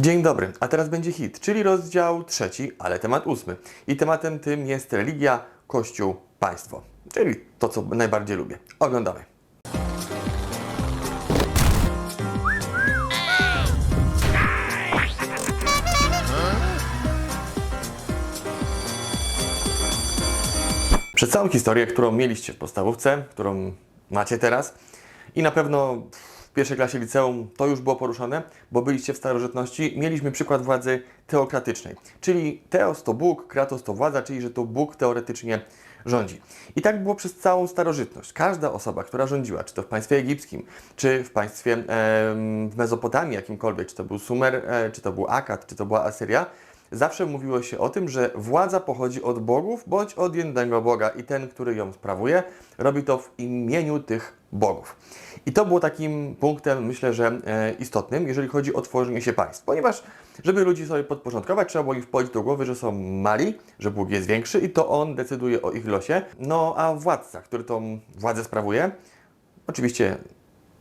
Dzień dobry, a teraz będzie hit, czyli rozdział trzeci, ale temat ósmy. I tematem tym jest religia, kościół, państwo. Czyli to, co najbardziej lubię. Oglądamy. Przez całą historię, którą mieliście w podstawówce, którą macie teraz i na pewno pierwszej klasie liceum to już było poruszone, bo byliście w starożytności, mieliśmy przykład władzy teokratycznej. Czyli teos to Bóg, kratos to władza, czyli że to Bóg teoretycznie rządzi. I tak było przez całą starożytność. Każda osoba, która rządziła, czy to w państwie egipskim, czy w państwie em, w Mezopotamii jakimkolwiek, czy to był Sumer, e, czy to był Akkad, czy to była Asyria, zawsze mówiło się o tym, że władza pochodzi od bogów bądź od jednego Boga i ten, który ją sprawuje, robi to w imieniu tych bogów. I to było takim punktem, myślę, że e, istotnym, jeżeli chodzi o tworzenie się państw, ponieważ żeby ludzi sobie podporządkować, trzeba było im wpoić do głowy, że są mali, że Bóg jest większy i to On decyduje o ich losie. No a władca, który tą władzę sprawuje, oczywiście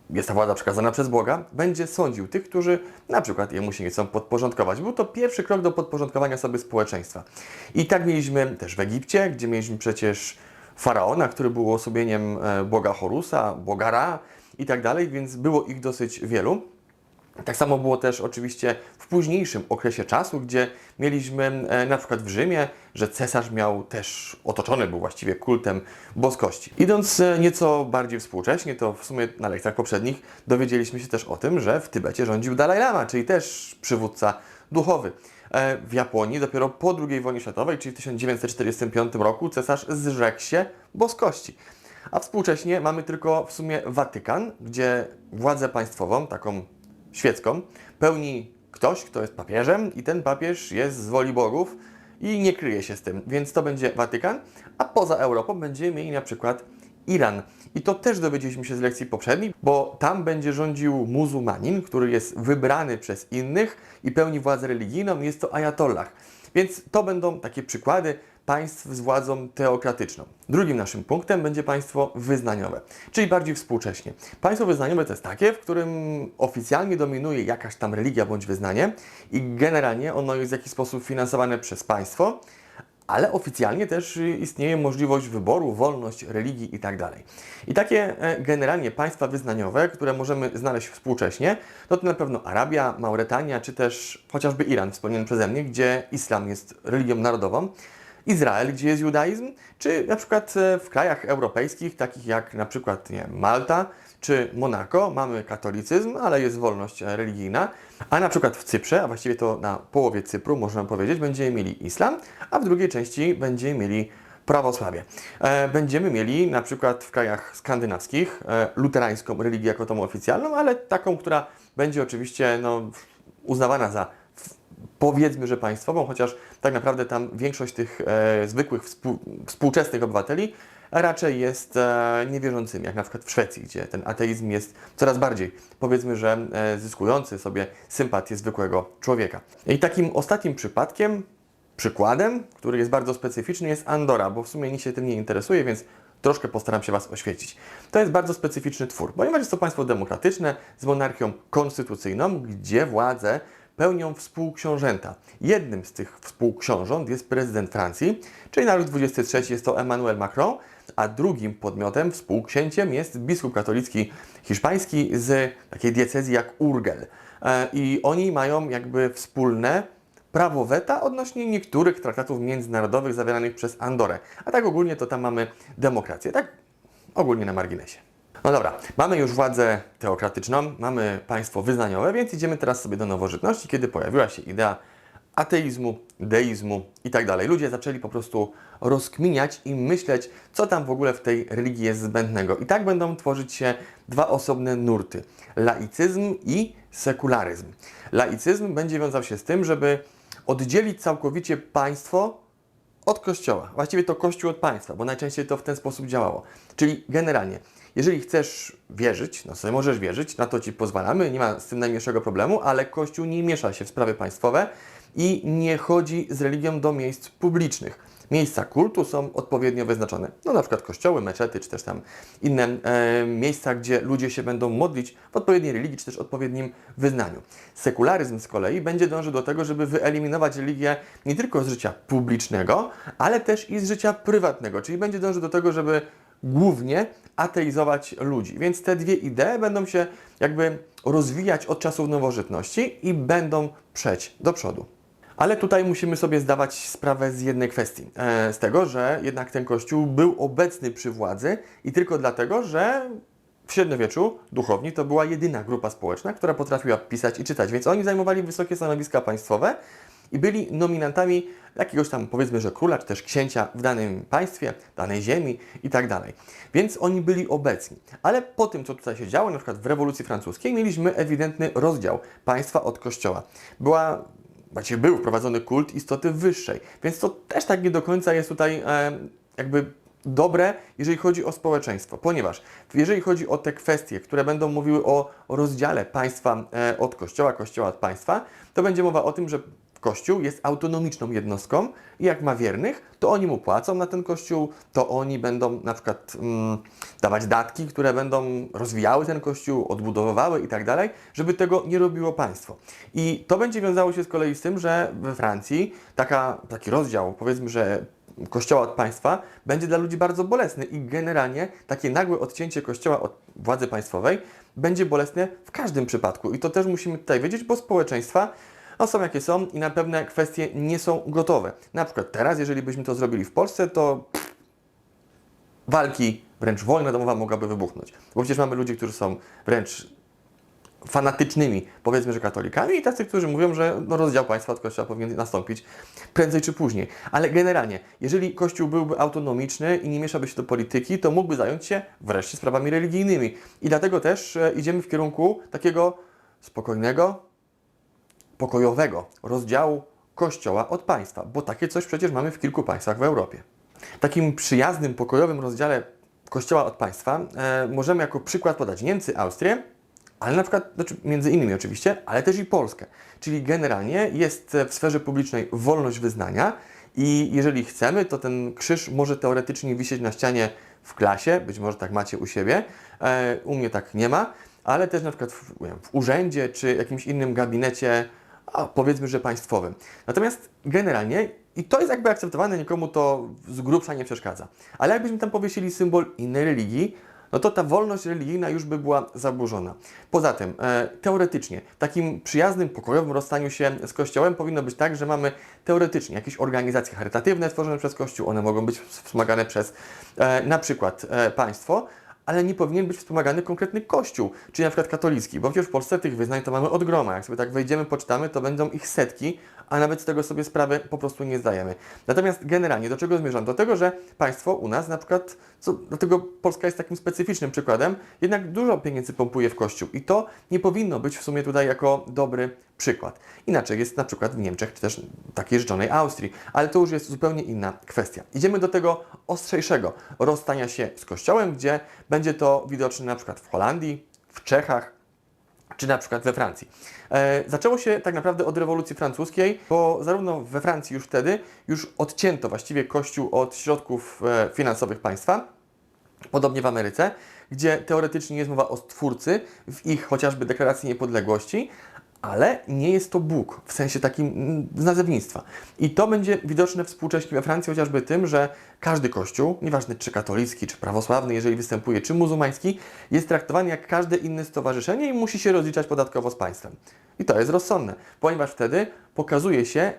jest ta władza przekazana przez Boga, będzie sądził tych, którzy na przykład jemu się nie chcą podporządkować. Był to pierwszy krok do podporządkowania sobie społeczeństwa. I tak mieliśmy też w Egipcie, gdzie mieliśmy przecież faraona, który był osobieniem e, boga Horusa, boga Ra i tak dalej, więc było ich dosyć wielu. Tak samo było też oczywiście w późniejszym okresie czasu, gdzie mieliśmy e, na przykład w Rzymie, że cesarz miał też otoczony był właściwie kultem boskości. Idąc e, nieco bardziej współcześnie, to w sumie na lekcjach poprzednich dowiedzieliśmy się też o tym, że w Tybecie rządził Dalaj Lama, czyli też przywódca duchowy. E, W Japonii dopiero po II wojnie światowej, czyli w 1945 roku, cesarz zrzekł się boskości. A współcześnie mamy tylko w sumie Watykan, gdzie władzę państwową, taką świecką, pełni ktoś, kto jest papieżem i ten papież jest z woli bogów i nie kryje się z tym. Więc to będzie Watykan, a poza Europą będziemy mieli na przykład Iran. I to też dowiedzieliśmy się z lekcji poprzedniej, bo tam będzie rządził muzułmanin, który jest wybrany przez innych i pełni władzę religijną, jest to ajatollah. Więc to będą takie przykłady państw z władzą teokratyczną. Drugim naszym punktem będzie państwo wyznaniowe, czyli bardziej współcześnie. Państwo wyznaniowe to jest takie, w którym oficjalnie dominuje jakaś tam religia bądź wyznanie i generalnie ono jest w jakiś sposób finansowane przez państwo, ale oficjalnie też istnieje możliwość wyboru, wolność religii i tak. I takie e, generalnie państwa wyznaniowe, które możemy znaleźć współcześnie, to na pewno Arabia, Mauretania, czy też chociażby Iran, wspomniany przeze mnie, gdzie islam jest religią narodową, Izrael, gdzie jest judaizm, czy na przykład e, w krajach europejskich, takich jak na przykład nie, Malta czy Monako, mamy katolicyzm, ale jest wolność e, religijna, a na przykład w Cyprze, a właściwie to na połowie Cypru, możemy powiedzieć, będziemy mieli islam, a w drugiej części będziemy mieli prawosławie. E, Będziemy mieli na przykład w krajach skandynawskich luterańską religię jako tą oficjalną, ale taką, która będzie oczywiście no, uznawana za powiedzmy, że państwową, chociaż tak naprawdę tam większość tych e, zwykłych współ, współczesnych obywateli raczej jest e, niewierzącymi, jak na przykład w Szwecji, gdzie ten ateizm jest coraz bardziej, powiedzmy, że e, zyskujący sobie sympatię zwykłego człowieka. I takim ostatnim przypadkiem, przykładem, który jest bardzo specyficzny, jest Andora, bo w sumie nikt się tym nie interesuje, więc troszkę postaram się Was oświecić. To jest bardzo specyficzny twór, ponieważ jest to państwo demokratyczne z monarchią konstytucyjną, gdzie władzę pełnią współksiążęta. Jednym z tych współksiążąt jest prezydent Francji, czyli na rok 23 jest to Emmanuel Macron, a drugim podmiotem, współksięciem jest biskup katolicki hiszpański z takiej diecezji jak Urgel. E, I oni mają jakby wspólne prawo weta odnośnie niektórych traktatów międzynarodowych zawieranych przez Andorę. A tak ogólnie to tam mamy demokrację. Tak ogólnie na marginesie. No dobra, mamy już władzę teokratyczną, mamy państwo wyznaniowe, więc idziemy teraz sobie do nowożytności, kiedy pojawiła się idea ateizmu, deizmu i tak dalej. Ludzie zaczęli po prostu rozkminiać i myśleć, co tam w ogóle w tej religii jest zbędnego. I tak będą tworzyć się dwa osobne nurty: laicyzm i sekularyzm. Laicyzm będzie wiązał się z tym, żeby oddzielić całkowicie państwo od kościoła. Właściwie to kościół od państwa, bo najczęściej to w ten sposób działało. Czyli generalnie jeżeli chcesz wierzyć, no sobie możesz wierzyć, na to Ci pozwalamy, nie ma z tym najmniejszego problemu, ale Kościół nie miesza się w sprawy państwowe i nie chodzi z religią do miejsc publicznych. Miejsca kultu są odpowiednio wyznaczone. No na przykład kościoły, meczety, czy też tam inne e, miejsca, gdzie ludzie się będą modlić w odpowiedniej religii, czy też odpowiednim wyznaniu. Sekularyzm z kolei będzie dążył do tego, żeby wyeliminować religię nie tylko z życia publicznego, ale też i z życia prywatnego. Czyli będzie dążył do tego, żeby głównie ateizować ludzi. Więc te dwie idee będą się jakby rozwijać od czasów nowożytności i będą przeć do przodu. Ale tutaj musimy sobie zdawać sprawę z jednej kwestii. E, z tego, że jednak ten kościół był obecny przy władzy i tylko dlatego, że w średniowieczu duchowni to była jedyna grupa społeczna, która potrafiła pisać i czytać, więc oni zajmowali wysokie stanowiska państwowe i byli nominantami jakiegoś tam, powiedzmy, że króla, czy też księcia w danym państwie, danej ziemi i tak dalej. Więc oni byli obecni. Ale po tym, co tutaj się działo, na przykład w rewolucji francuskiej, mieliśmy ewidentny rozdział państwa od kościoła. Była właściwie był wprowadzony kult istoty wyższej. Więc to też tak nie do końca jest tutaj e, jakby dobre, jeżeli chodzi o społeczeństwo, ponieważ jeżeli chodzi o te kwestie, które będą mówiły o rozdziale państwa e, od kościoła, kościoła od państwa, to będzie mowa o tym, że Kościół jest autonomiczną jednostką i jak ma wiernych, to oni mu płacą na ten kościół, to oni będą na przykład mm, dawać datki, które będą rozwijały ten kościół, odbudowywały i tak dalej, żeby tego nie robiło państwo. I to będzie wiązało się z kolei z tym, że we Francji taka, taki rozdział, powiedzmy, że Kościoła od państwa będzie dla ludzi bardzo bolesny i generalnie takie nagłe odcięcie Kościoła od władzy państwowej będzie bolesne w każdym przypadku. I to też musimy tutaj wiedzieć, bo społeczeństwa no są jakie są i na pewne kwestie nie są gotowe. Na przykład teraz, jeżeli byśmy to zrobili w Polsce, to pff, walki, wręcz wojna domowa mogłaby wybuchnąć. Bo przecież mamy ludzi, którzy są wręcz fanatycznymi, powiedzmy, że katolikami i tacy, którzy mówią, że no, rozdział państwa od Kościoła powinien nastąpić prędzej czy później. Ale generalnie, jeżeli Kościół byłby autonomiczny i nie mieszałby się do polityki, to mógłby zająć się wreszcie sprawami religijnymi. I dlatego też e, idziemy w kierunku takiego spokojnego, pokojowego rozdziału Kościoła od państwa, bo takie coś przecież mamy w kilku państwach w Europie. Takim przyjaznym, pokojowym rozdziale Kościoła od państwa e, możemy jako przykład podać Niemcy, Austrię, ale na przykład, znaczy między innymi oczywiście, ale też i Polskę. Czyli generalnie jest w sferze publicznej wolność wyznania i jeżeli chcemy, to ten krzyż może teoretycznie wisieć na ścianie w klasie, być może tak macie u siebie, e, u mnie tak nie ma, ale też na przykład w, w urzędzie czy jakimś innym gabinecie, a powiedzmy, że państwowym. Natomiast generalnie, i to jest jakby akceptowane, nikomu to z grubsza nie przeszkadza, ale jakbyśmy tam powiesili symbol innej religii, no to ta wolność religijna już by była zaburzona. Poza tym, e, teoretycznie, w takim przyjaznym, pokojowym rozstaniu się z Kościołem powinno być tak, że mamy teoretycznie jakieś organizacje charytatywne tworzone przez Kościół, one mogą być wspomagane przez e, na przykład e, państwo, ale nie powinien być wspomagany konkretny kościół, czyli na przykład katolicki, bo przecież w Polsce tych wyznań to mamy od groma. Jak sobie tak wejdziemy, poczytamy, to będą ich setki, a nawet z tego sobie sprawy po prostu nie zdajemy. Natomiast generalnie do czego zmierzam? Do tego, że państwo u nas na przykład, co, dlatego Polska jest takim specyficznym przykładem, jednak dużo pieniędzy pompuje w kościół i to nie powinno być w sumie tutaj jako dobry przykład. Inaczej jest na przykład w Niemczech, czy też takiej życzonej Austrii, ale to już jest zupełnie inna kwestia. Idziemy do tego ostrzejszego rozstania się z kościołem, gdzie będzie to widoczne na przykład w Holandii, w Czechach, czy na przykład we Francji. E, zaczęło się tak naprawdę od rewolucji francuskiej, bo zarówno we Francji już wtedy już odcięto właściwie Kościół od środków e, finansowych państwa, podobnie w Ameryce, gdzie teoretycznie jest mowa o stwórcy w ich chociażby deklaracji niepodległości, ale nie jest to Bóg w sensie takim mm, z nazewnictwa. I to będzie widoczne współcześnie we Francji chociażby tym, że każdy kościół, nieważne czy katolicki, czy prawosławny, jeżeli występuje, czy muzułmański, jest traktowany jak każde inne stowarzyszenie i musi się rozliczać podatkowo z państwem. I to jest rozsądne, ponieważ wtedy pokazuje się,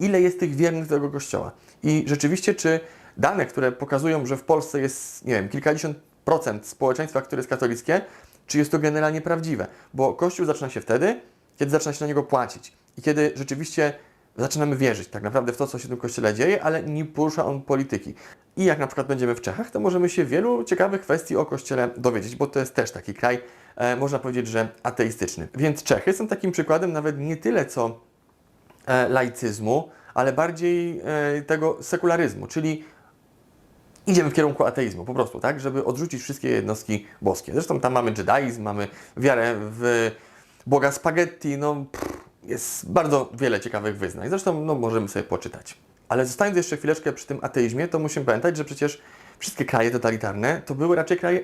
ile jest tych wiernych tego kościoła. I rzeczywiście, czy dane, które pokazują, że w Polsce jest, nie wiem, kilkadziesiąt procent społeczeństwa, które jest katolickie, czy jest to generalnie prawdziwe? Bo Kościół zaczyna się wtedy, kiedy zaczyna się na niego płacić i kiedy rzeczywiście zaczynamy wierzyć tak naprawdę w to, co się w tym kościele dzieje, ale nie porusza on polityki. I jak na przykład będziemy w Czechach, to możemy się wielu ciekawych kwestii o kościele dowiedzieć, bo to jest też taki kraj, e, można powiedzieć, że ateistyczny. Więc Czechy są takim przykładem nawet nie tyle co e, laicyzmu, ale bardziej e, tego sekularyzmu, czyli idziemy w kierunku ateizmu, po prostu, tak, żeby odrzucić wszystkie jednostki boskie. Zresztą tam mamy jedaizm, mamy wiarę w Boga spaghetti, no pff, jest bardzo wiele ciekawych wyznań. Zresztą no, możemy sobie poczytać. Ale zostając jeszcze chwileczkę przy tym ateizmie, to musimy pamiętać, że przecież wszystkie kraje totalitarne to były raczej kraje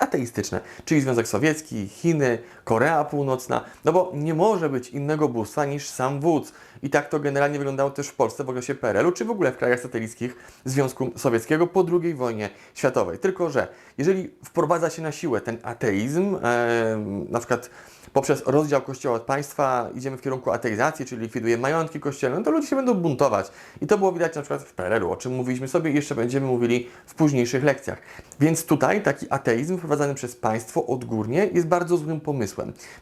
ateistyczne, czyli Związek Sowiecki, Chiny, Korea Północna, no bo nie może być innego bóstwa niż sam wódz. I tak to generalnie wyglądało też w Polsce w okresie PRL-u, czy w ogóle w krajach satelickich Związku Sowieckiego po II wojnie światowej. Tylko, że jeżeli wprowadza się na siłę ten ateizm, e, na przykład poprzez rozdział Kościoła od państwa idziemy w kierunku ateizacji, czyli likwidujemy majątki kościelne, no to ludzie się będą buntować. I to było widać na przykład w PRL-u, o czym mówiliśmy sobie i jeszcze będziemy mówili w późniejszych lekcjach. Więc tutaj taki ateizm wprowadzany przez państwo odgórnie jest bardzo złym pomysłem,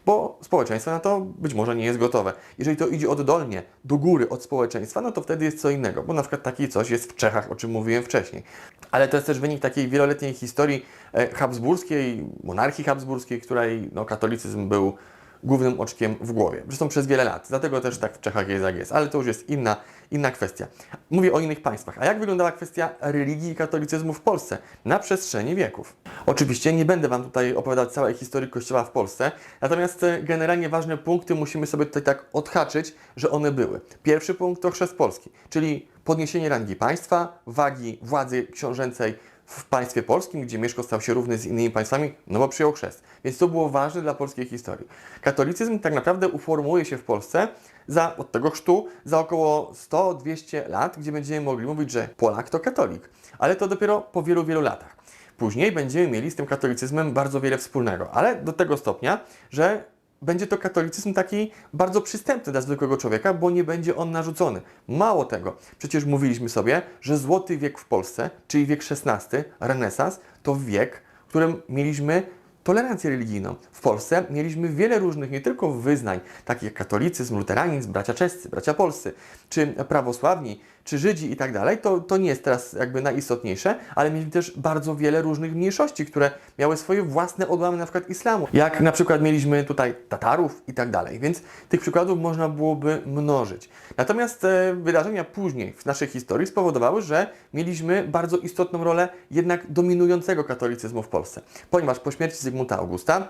bo społeczeństwo na to być może nie jest gotowe. Jeżeli to idzie oddolnie, do góry od społeczeństwa, no to wtedy jest co innego, bo na przykład takie coś jest w Czechach, o czym mówiłem wcześniej. Ale to jest też wynik takiej wieloletniej historii e, habsburskiej, monarchii habsburskiej, której no, katolicyzm był głównym oczkiem w głowie. Zresztą przez wiele lat. Dlatego też tak w Czechach jest jak jest. Ale to już jest inna, inna kwestia. Mówię o innych państwach. A jak wyglądała kwestia religii i katolicyzmu w Polsce na przestrzeni wieków? Oczywiście nie będę Wam tutaj opowiadać całej historii Kościoła w Polsce, natomiast e, generalnie ważne punkty musimy sobie tutaj tak odhaczyć, że one były. Pierwszy punkt to chrzest Polski, czyli podniesienie rangi państwa, wagi władzy książęcej w państwie polskim, gdzie Mieszko stał się równy z innymi państwami, no bo przyjął chrzest. Więc to było ważne dla polskiej historii. Katolicyzm tak naprawdę uformuje się w Polsce za, od tego chrztu za około 100-200 lat, gdzie będziemy mogli mówić, że Polak to katolik. Ale to dopiero po wielu, wielu latach. Później będziemy mieli z tym katolicyzmem bardzo wiele wspólnego, ale do tego stopnia, że będzie to katolicyzm taki bardzo przystępny dla zwykłego człowieka, bo nie będzie on narzucony. Mało tego, przecież mówiliśmy sobie, że złoty wiek w Polsce, czyli wiek XVI, renesans, to wiek, w którym mieliśmy tolerancję religijną. W Polsce mieliśmy wiele różnych, nie tylko wyznań, takich jak katolicyzm, luteranizm, bracia czescy, bracia polscy, czy prawosławni, czy Żydzi i tak dalej, to, to nie jest teraz jakby najistotniejsze, ale mieliśmy też bardzo wiele różnych mniejszości, które miały swoje własne odłamy na przykład islamu. Jak na przykład mieliśmy tutaj Tatarów i tak dalej, więc tych przykładów można byłoby mnożyć. Natomiast e, wydarzenia później w naszej historii spowodowały, że mieliśmy bardzo istotną rolę jednak dominującego katolicyzmu w Polsce. Ponieważ po śmierci Zygmunta Augusta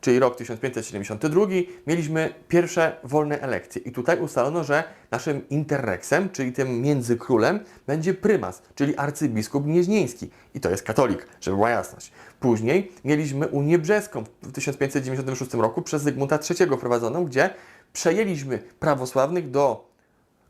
czyli rok 1572, mieliśmy pierwsze wolne elekcje. I tutaj ustalono, że naszym interreksem, czyli tym międzykrólem, będzie prymas, czyli arcybiskup gnieźnieński. I to jest katolik, żeby była jasność. Później mieliśmy Unię Brzeską w 1596 roku przez Zygmunta III prowadzoną, gdzie przejęliśmy prawosławnych do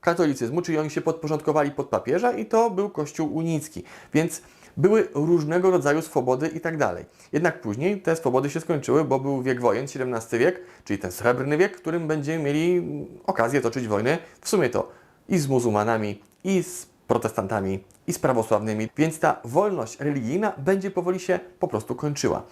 katolicyzmu, czyli oni się podporządkowali pod papieża i to był Kościół unicki. Więc były różnego rodzaju swobody i tak dalej. Jednak później te swobody się skończyły, bo był wiek wojen, XVII wiek, czyli ten srebrny wiek, w którym będziemy mieli okazję toczyć wojny, w sumie to i z muzułmanami, i z protestantami, i z prawosławnymi, więc ta wolność religijna będzie powoli się po prostu kończyła.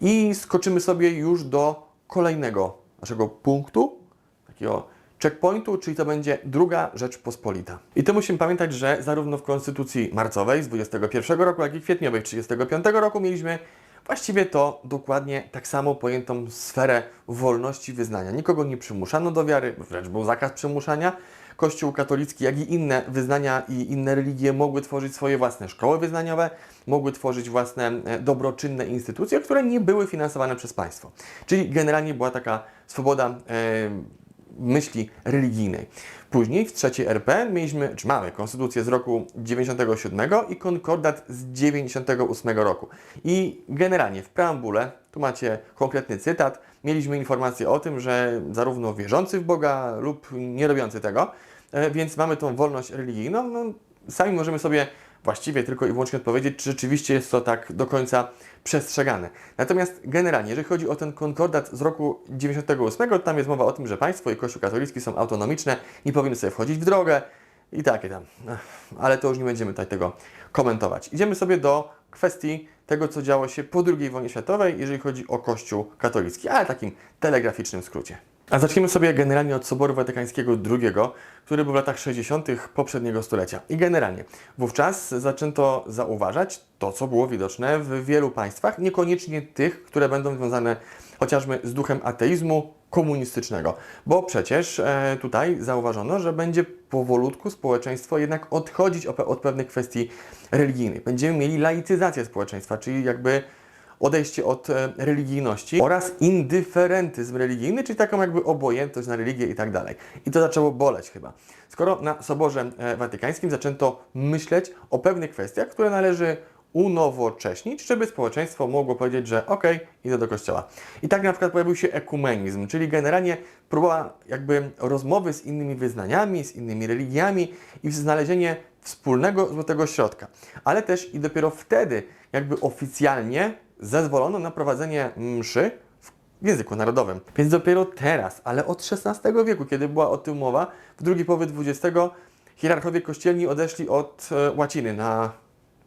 I skoczymy sobie już do kolejnego naszego punktu, takiego checkpointu, czyli to będzie druga Rzeczpospolita. I to musimy pamiętać, że zarówno w Konstytucji marcowej z 21 roku, jak i kwietniowej 35 roku mieliśmy właściwie to dokładnie tak samo pojętą sferę wolności wyznania. Nikogo nie przymuszano do wiary, wręcz był zakaz przymuszania. Kościół katolicki, jak i inne wyznania i inne religie mogły tworzyć swoje własne szkoły wyznaniowe, mogły tworzyć własne e, dobroczynne instytucje, które nie były finansowane przez państwo. Czyli generalnie była taka swoboda e, myśli religijnej. Później w trzeciej RP mieliśmy, czy mamy konstytucję z roku 97 i konkordat z 98 roku. I generalnie w preambule, tu macie konkretny cytat, mieliśmy informację o tym, że zarówno wierzący w Boga lub nie robiący tego, e, więc mamy tą wolność religijną. No, sami możemy sobie właściwie tylko i wyłącznie odpowiedzieć, czy rzeczywiście jest to tak do końca przestrzegane. Natomiast generalnie, jeżeli chodzi o ten konkordat z roku 98, to tam jest mowa o tym, że państwo i Kościół katolicki są autonomiczne, nie powinny sobie wchodzić w drogę i takie tam. Ale to już nie będziemy tutaj tego komentować. Idziemy sobie do kwestii tego, co działo się po II wojnie światowej, jeżeli chodzi o Kościół katolicki, ale takim telegraficznym skrócie. A zacznijmy sobie generalnie od Soboru Watykańskiego II, który był w latach 60. poprzedniego stulecia. I generalnie wówczas zaczęto zauważać to, co było widoczne w wielu państwach, niekoniecznie tych, które będą związane chociażby z duchem ateizmu, komunistycznego. Bo przecież e, tutaj zauważono, że będzie powolutku społeczeństwo jednak odchodzić od pewnych kwestii religijnych. Będziemy mieli laicyzację społeczeństwa, czyli jakby odejście od e, religijności oraz indyferentyzm religijny, czyli taką jakby obojętność na religię i tak dalej. I to zaczęło boleć chyba. Skoro na Soborze e, Watykańskim zaczęto myśleć o pewnych kwestiach, które należy unowocześnić, żeby społeczeństwo mogło powiedzieć, że okej, idę do kościoła. I tak na przykład pojawił się ekumenizm, czyli generalnie próba jakby rozmowy z innymi wyznaniami, z innymi religiami i znalezienie wspólnego złotego środka. Ale też i dopiero wtedy jakby oficjalnie zezwolono na prowadzenie mszy w języku narodowym. Więc dopiero teraz, ale od XVI wieku, kiedy była o tym mowa, w drugiej połowie XX hierarchowie kościelni odeszli od e, łaciny na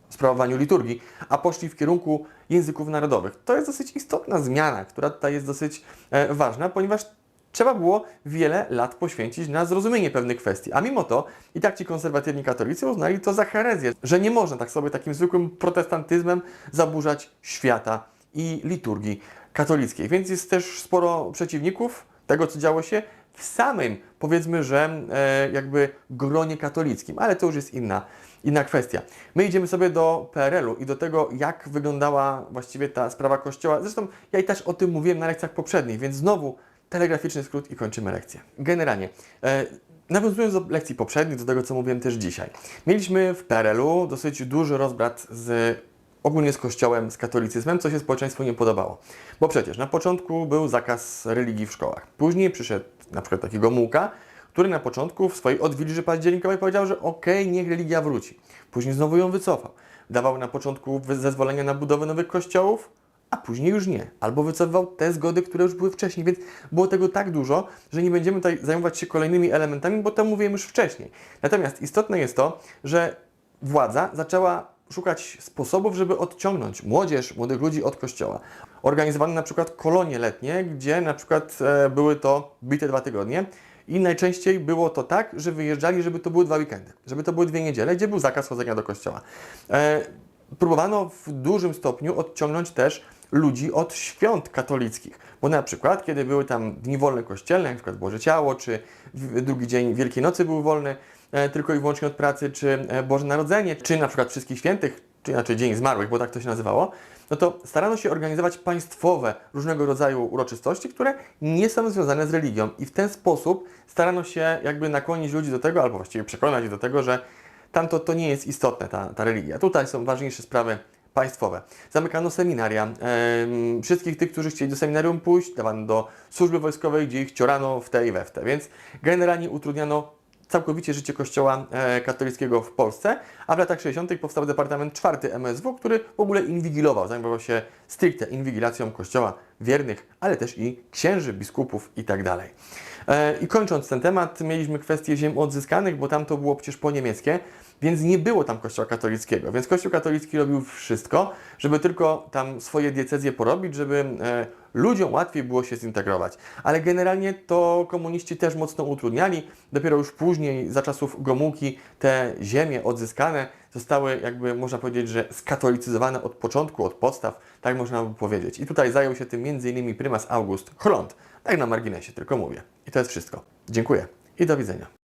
sprawowaniu liturgii, a poszli w kierunku języków narodowych. To jest dosyć istotna zmiana, która tutaj jest dosyć e, ważna, ponieważ trzeba było wiele lat poświęcić na zrozumienie pewnych kwestii. A mimo to i tak ci konserwatywni katolicy uznali to za herezję, że nie można tak sobie takim zwykłym protestantyzmem zaburzać świata i liturgii katolickiej. Więc jest też sporo przeciwników tego, co działo się w samym, powiedzmy, że e, jakby gronie katolickim, ale to już jest inna, inna kwestia. My idziemy sobie do PRL-u i do tego, jak wyglądała właściwie ta sprawa Kościoła. Zresztą ja i też o tym mówiłem na lekcjach poprzednich, więc znowu telegraficzny skrót i kończymy lekcję. Generalnie, e, nawiązując do lekcji poprzednich, do tego, co mówiłem też dzisiaj. Mieliśmy w PRL-u dosyć duży rozbrat z ogólnie z Kościołem, z katolicyzmem, co się społeczeństwu nie podobało. Bo przecież na początku był zakaz religii w szkołach. Później przyszedł na przykład taki Gomułka, który na początku w swojej odwilży październikowej powiedział, że okej, niech religia wróci. Później znowu ją wycofał. Dawał na początku zezwolenia na budowę nowych kościołów, a później już nie. Albo wycofywał te zgody, które już były wcześniej, więc było tego tak dużo, że nie będziemy tutaj zajmować się kolejnymi elementami, bo to mówiłem już wcześniej. Natomiast istotne jest to, że władza zaczęła szukać sposobów, żeby odciągnąć młodzież, młodych ludzi od kościoła. Organizowano na przykład kolonie letnie, gdzie na przykład e, były to bite dwa tygodnie i najczęściej było to tak, że wyjeżdżali, żeby to były dwa weekendy, żeby to były dwie niedziele, gdzie był zakaz chodzenia do kościoła. Próbowano w dużym stopniu odciągnąć też ludzi od świąt katolickich, bo na przykład, kiedy były tam dni wolne kościelne, jak na przykład Boże Ciało, czy drugi dzień Wielkiej Nocy był wolny, e, tylko i wyłącznie od pracy, czy e, Boże Narodzenie, czy na przykład Wszystkich Świętych, czy inaczej Dzień Zmarłych, bo tak to się nazywało, no to starano się organizować państwowe różnego rodzaju uroczystości, które nie są związane z religią. I w ten sposób starano się jakby nakłonić ludzi do tego, albo właściwie przekonać ich do tego, że tamto to nie jest istotne, ta, ta religia. Tutaj są ważniejsze sprawy państwowe. Zamykano seminaria. Em, wszystkich tych, którzy chcieli do seminarium pójść, dawano do służby wojskowej, gdzie ich ciorano w te i we w te. Więc generalnie utrudniano całkowicie życie kościoła e, katolickiego w Polsce, a w latach 60. powstał Departament czwarty MSW, który w ogóle inwigilował, zajmował się stricte inwigilacją kościoła wiernych, ale też i księży, biskupów i tak I kończąc ten temat, mieliśmy kwestię ziem odzyskanych, bo tam to było przecież po niemieckie, więc nie było tam kościoła katolickiego. Więc kościół katolicki robił wszystko, żeby tylko tam swoje diecezje porobić, żeby e, ludziom łatwiej było się zintegrować. Ale generalnie to komuniści też mocno utrudniali. Dopiero już później, za czasów Gomułki, te ziemie odzyskane zostały jakby, można powiedzieć, że skatolicyzowane od początku, od podstaw, tak można by powiedzieć. I tutaj zajął się tym m.in. prymas August Chląd. Tak na marginesie tylko mówię. I to jest wszystko. Dziękuję i do widzenia.